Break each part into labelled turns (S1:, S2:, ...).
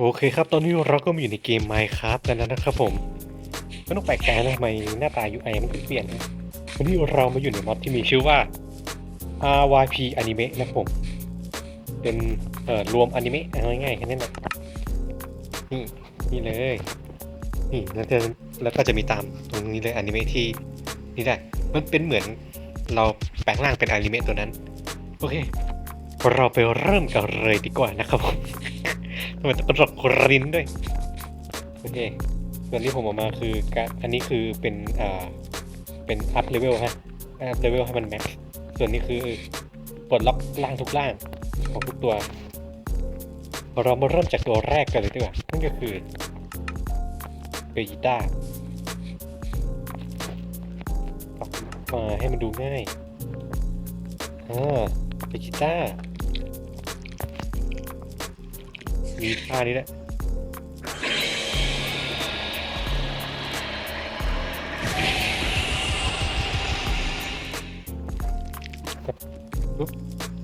S1: โอเคครับ ตอนนี้เราก็มาอยู่ในเกม Minecraft กันแล้วนะครับผมไม่ต้องแปลกใจนะทำไมหน้าตา UI มันเปลี่ยนนะวันนี้เรามาอยู่ในม็อดที่มีชื่อว่า RYP Anime นะผม เป็นเอ่อรวมอนิเมะง่ายๆแค่นั้นแหละนี่นี่เลยนี่แล้วจะแล้วก็จะมีตามตรงนี้เลยอนิเมะที่นี่ได้มันเป็นเหมือนเราแปลงร่างเป็นอนิเมะตัวนั้น โอเค เราไปเริ่มกันเลยดีกว่านะครับผม ทำไมต้องกระดกกรินด้วย โอเคส่วนที่ผมออกมาคือการอันนี้คือเป็นอ่าเป็นอัพเลเวลฮะอัพเลเวลให้มันแม็กซ์ส่วนนี้คือปลดล็อกล่างทุกล่างของทุกตัว เรามาเริ่มจากตัวแรกกันเลยดีกว่านั่นก็คือเบจิต้ามาให้มันดูง่ายอ่าเบจิต้า มีท่านี้แหละ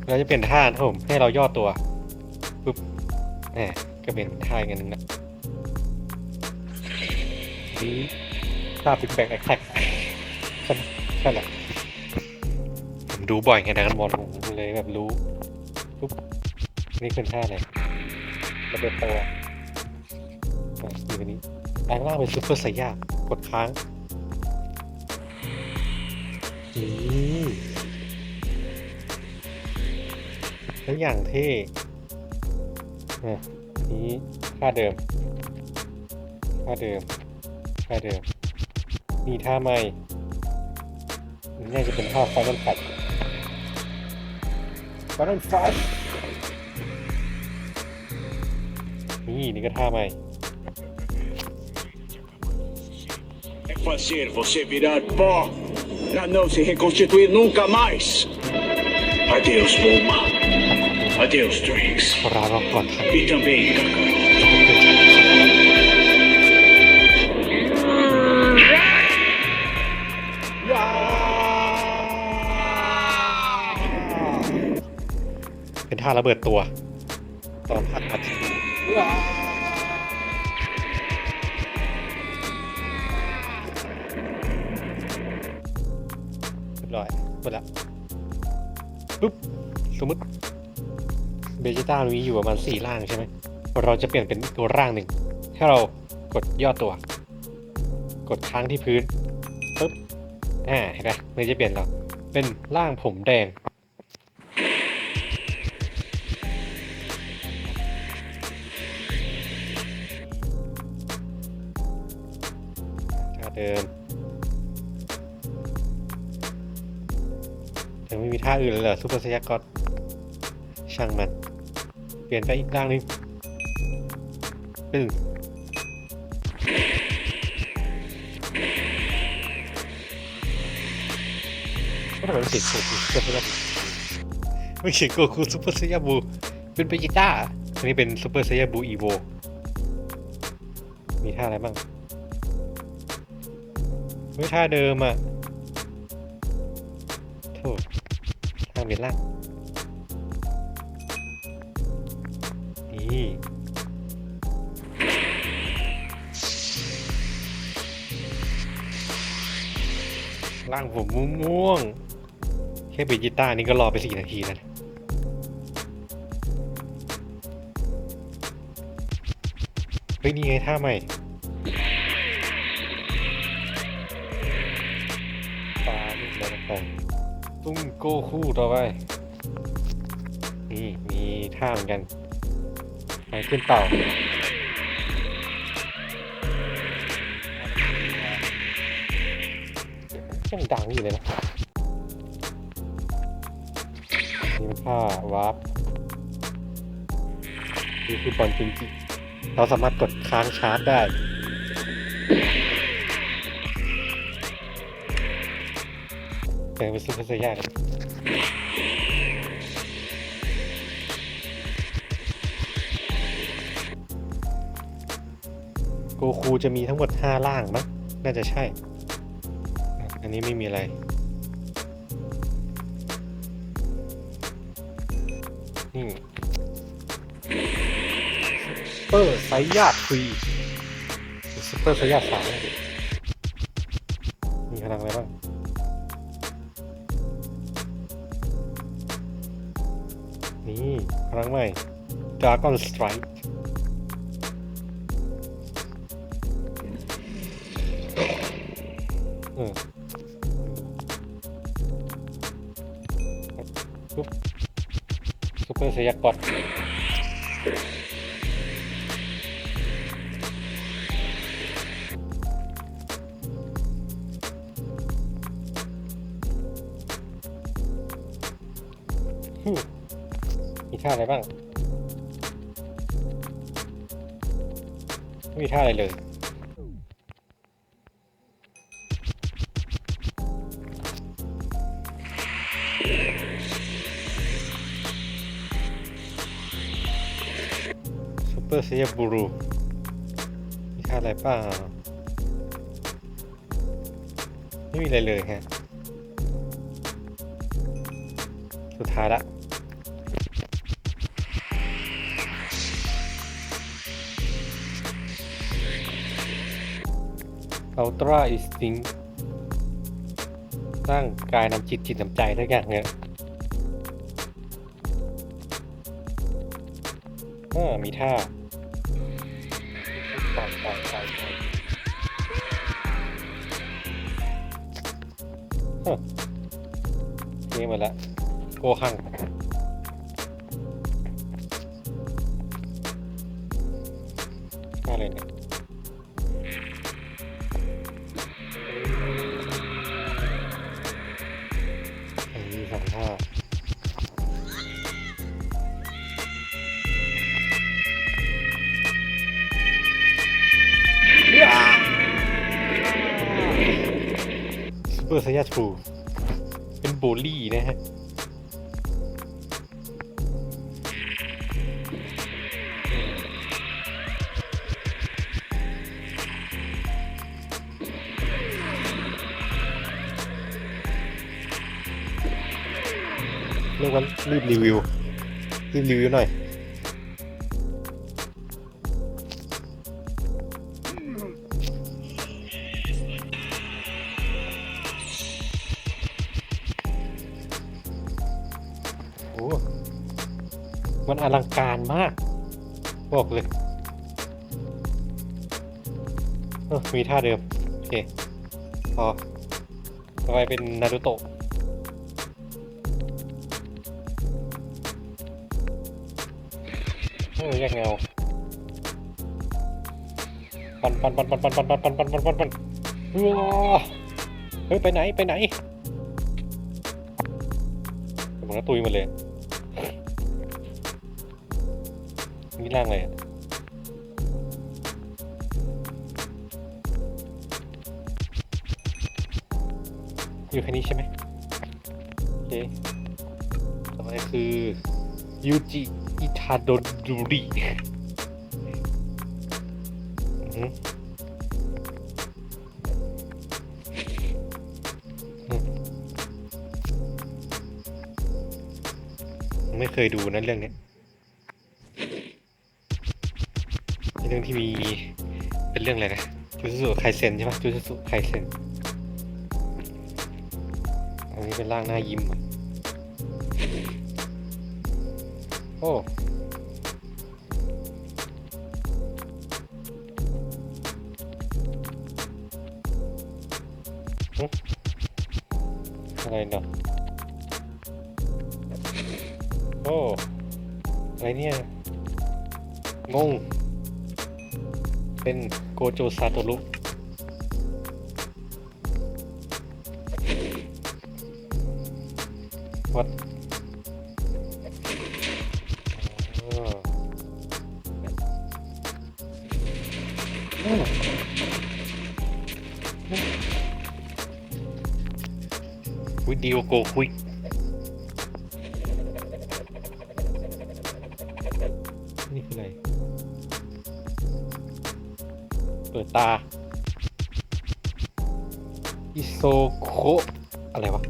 S1: เราจะเปลี่ยนท่านะครับผมให้เราย่อตัวปุ๊บแหมก็เปลี่ยนท่าอีกอันหนึงนะนี่ท่าบิ๊กแบงแอคแท็กใช่ไหมใช่แหละผมดูบ่อยไงนะกันบอลผมเลยแบบรู้ปุ๊บนี่เป็นท่าอะไร ระเบิดตัวอะอยู่ตรงนี้แปลงร่างเป็นซูเปอร์ไซย่ากดค้างนี่แล้วอย่างเท่อ่นี้ท่าเดิมท่าเดิมท่าเดิม นี่ท่าใหม่นี่น่าจะเป็นท่าไฟนอลแฟตไฟนอล นี่นี่ก็ท่าใหม่
S2: É fazer você virar pó pra não se reconstituir nunca mais. Adeus, Bulma. Adeus, Trix.
S1: เราเราก่อนครับ
S2: E também, Kakarot.
S1: เป็นท่าระเบิดตัว ตอนพักอา หมดละปุ๊บสมมติเบจิต้ามีอยู่ประมาณสี่ร่างใช่ไหมเราจะเปลี่ยนเป็นตัวร่างหนึ่งถ้าเรากดย่อตัว กดค้างที่พื้นปุ๊บอ่าเห็นไหมมันจะเปลี่ยนเราเป็นร่างผมแดงท่าเดิม ยังไม่มีท่าอื่นเลยเหรอซูเปอร์สยากอตช่างมัน เปลี่ยนไปอีกร่างหนึงปึ้งก็ทำไมไม่เขียนโกคูซูเปอร์สยาไม่เขียนโกคูซูเปอร์สยาบูเป็นเบจิต้าอันนี้เป็นซูเปอร์สยาบูอีโวมีท่าอะไรบ้างไม่ท่าเดิมอะโทษท่าเป็นร่างนี่ร่างผมม่วงๆแค่เบจิต้านี่ก็รอไปสี่นาทีแล้วนะเฮ้ยนี่ไงท่าใหม่ ตุ้งโก้คู่ต่อไป นี่มีท่าเหมือนกันไปขึ้นเต่ายังดังอยู่เลยนะ นี่เป็นท่าวาร์ปนี่คือบอลจริงๆเราสามารถกดค้างชาร์จได้ แปลงเป็นซูเปอร์ไซย่าเลยโกคูจะมีทั้งหมด 5 ล่างมั้งน่าจะใช่ อันนี้ไม่มีอะไร นี่เปอร์ไซยาทรีซูเปอร์ไซยาสามมีพลังอะไรบ้าง นี่พลังใหม่ Dragon Strike เออปุ๊บซูเปอร์ไซยากอด ท่าอะไรบ้าง ไม่มีท่าอะไรเลย ซูเปอร์เซียบูรูมีท่าอะไรเปล่าไม่มีอะไรเลยฮะ สุดท้ายละ อัลตร้าอิสติงร่างกายนำจิตจิตนำใจทุกอย่างเนี่ยอ่ามีท่าต่อยต่อยต่อยต่อยฮะนี่มาละโกหังอะไรเนี่ย อร์ไซยาทรูเป็นโบลี่นะฮะเรียกว่ารีบรีวิวรีบรีวิวหน่อย มันอลังการมาก บอกเลยเออมีท่าเดิม โอเคพอต่อไปเป็นนารูโตะโอ้ยแยกเงาปันปันปันปันปันปันปันปันปันปันปันปันว้าเฮ้ย ไปไหน ไปไหนผมก็ตุยมาเลย นี่ร่างอะไรอยู่แค่นี้ใช่ไหมโอเคต่อไปคือยูจิอิทาโดดูริอือหืออืมไม่เคยดูนะเรื่องเนี้ รื่องที่มีเป็นเรื่องอะไรนะจูซูไคเซนใช่ไหมจูซูไคเซนอันนี้เป็นร่างหน้ายิ้มโอ้อะไรเนาะโอ้อะไรเนี่ยงง เป็นโกโจซาโตรุวัดวิดีโอโกคุยนี่คืออะไร เปิดตา อิโซโคอะไรวะ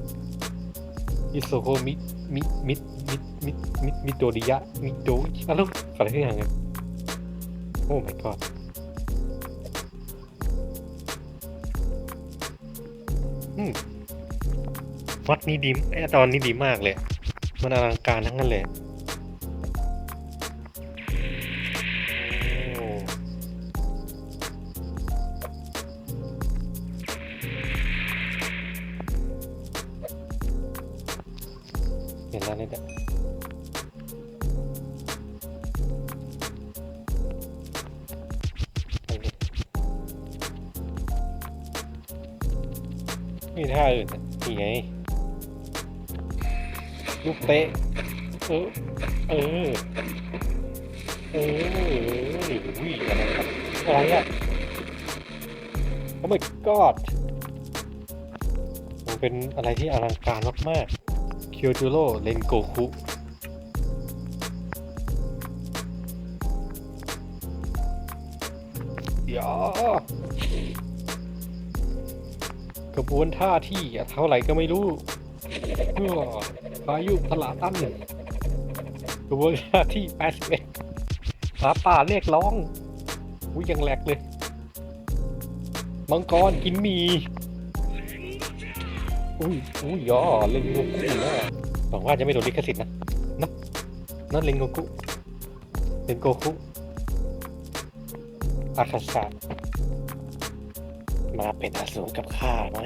S1: อิโซโคมิ มิ มิมิมิมิมิโดริยะ มิโดอะไรอะไรที่อย่างเงี้ยโอ้ my god อืมวัดนี้ดีไอตอนนี้ดีมากเลย มันอลังการทั้งนั้นเลย มีท่าอื่นนี่ไงลูกเตะเออเออเออวิ่งอะไรครับอะไรอะโอ้ my god มันเป็นอะไรที่อลังการมากๆเคียวจูโร่เลนโกคุยา กระบวนท่าที่เท่าไหร่ก็ไม่รู้เพื่อพายุพลาตันกระบวนท่าที่81หมาป่าเรียกร้องอุ้ยยังแหลกเลย มังกรกินมี อุ้ยอุ้ยย่อเล่นโกกุนะหวังว่าจะไม่โดนลิขสิทธิ์นะนะนั่นเล่นโกกุเล่นโกคุอาคาสะ มาเป็นอสูรกับข้าไหม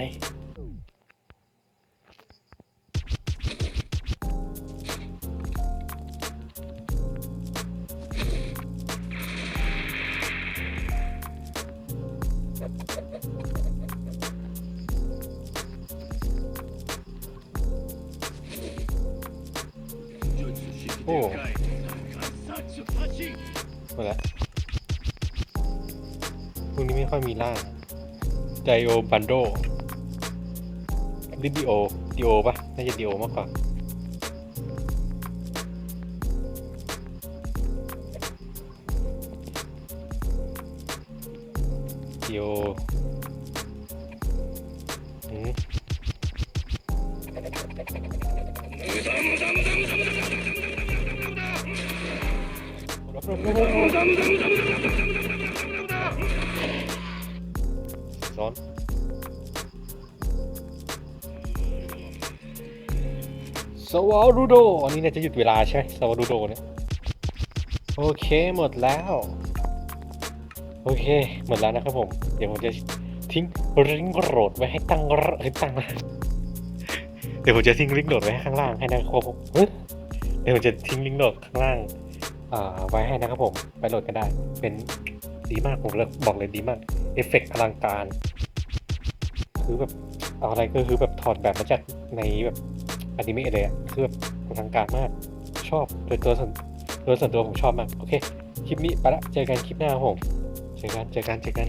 S1: โอ้หมดแล้วพวกนี้ไม่ค่อยมีล่าง ไดโอบันโดดิดิโอดิโอปะน่าจะดิโอมากกว่าดิโออืม ร้อนสวารูโด อันนี้น่าจะหยุดเวลาใช่ไหมสวารูโดเนี่ย โอเคหมดแล้ว โอเค หมดแล้วนะครับผม เดี๋ยวผมจะทิ้งลิงก์โหลดไว้ให้ตั้งรให้ตั้งเดี๋ยวผมจะทิ้งลิงก์โหลดไว้ให้ข้างล่างให้นะครับผมเดี๋ยวผมจะทิ้งลิงก์โหลดข้างล่างไว้ให้นะครับผม ไปโหลดกันได้ เป็นดีมากผมเลยบอกเลยดีมาก เอฟเฟกต์อลังการ คือแบบเอาอะไรก็คือแบบถอดแบบมาจากในแบบอนิเมะเลยอะคือแบบอลังการมาก ชอบโดยตัวส่วนโดยส่วนตัวผมชอบมาก โอเค คลิปนี้ไปละ เจอกันคลิปหน้าผม เจอกัน เจอกัน เจอกัน